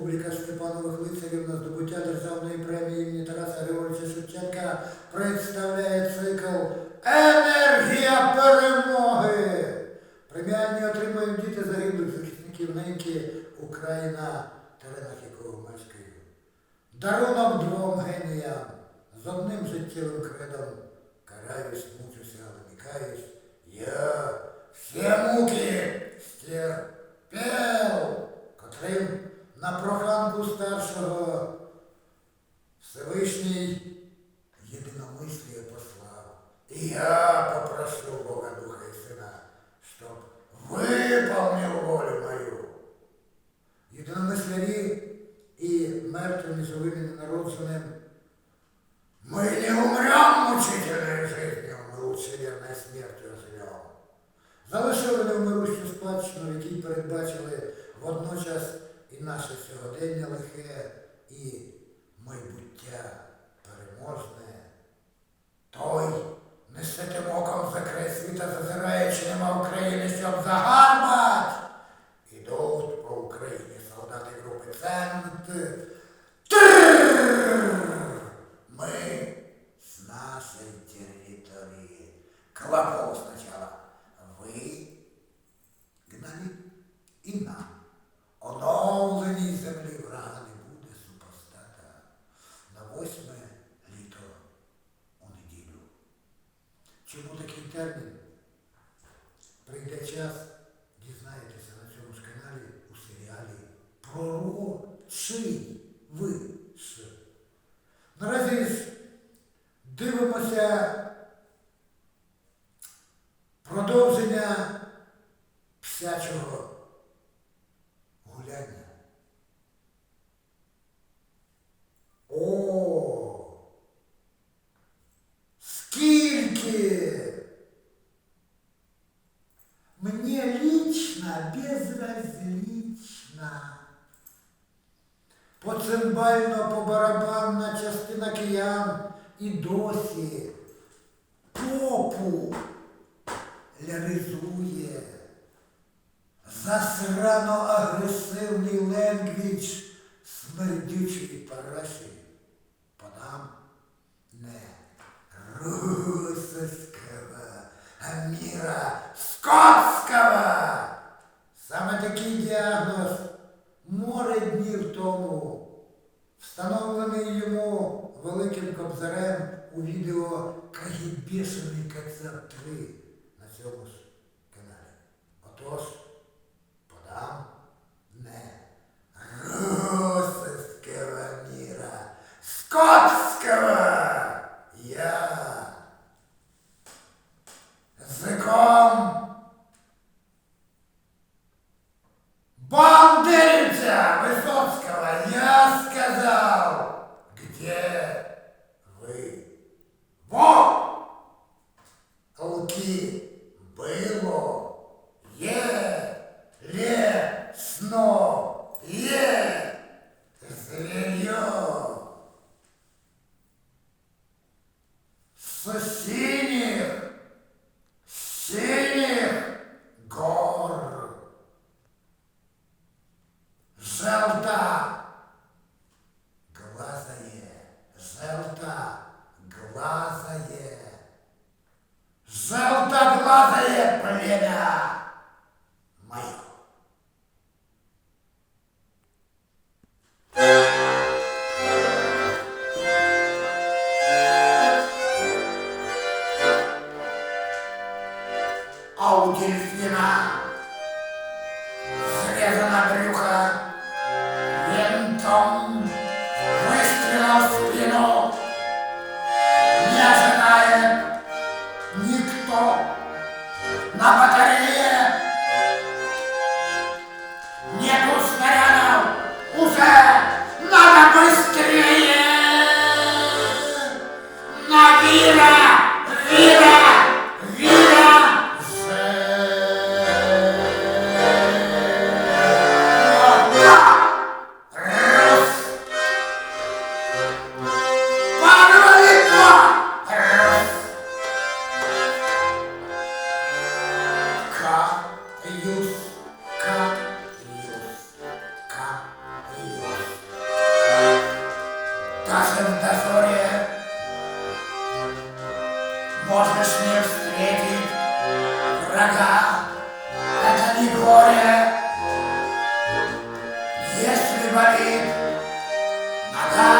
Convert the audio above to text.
Республіка Степанових лицарів на здобуття державної премії імені Тараса Григоровича Шевченка представляє цикл Енергія перемоги. Преміальні отримують діти загиблих захисників неньки Україна, якого мешкаю. Дарунок двом геніям з одним життєвим кредом. Караюсь, мучуся, але не каюсь. Я всі муки котрим на проханку старшого Всевишній єдиномисліє послав. І я попрошу Бога Духа і Сина, щоб виповнив волю мою. Єдиномислярі і мертвым и живым и ненародженным. Мы не умрем мучительной жизнью, мы лучше верной смертью живем. Залишили невмирущу спадщину, в якій передбачили водночас і наше сьогодення лихе, і майбуття термін? Прийде час, дізнаєтеся на цьому ж каналі у серіалі Пророчий виш. Поцимбально побарабанна частина киян і досі попу ляризує. Засрано агресивний ленгвіч смердючої параші. Подам не русского, а мира скотского. Саме такий діагноз море днів тому, встановлений йому великим кобзарем у відео Кагібешений кобзар 3 на цьому руки е є лесно е зрельо. С синіх, синіх гор. Желта глазае, желта глазае. Желта глазає племя Каждым дозоре можно с ним встретить врага, это не горе, если болит нога.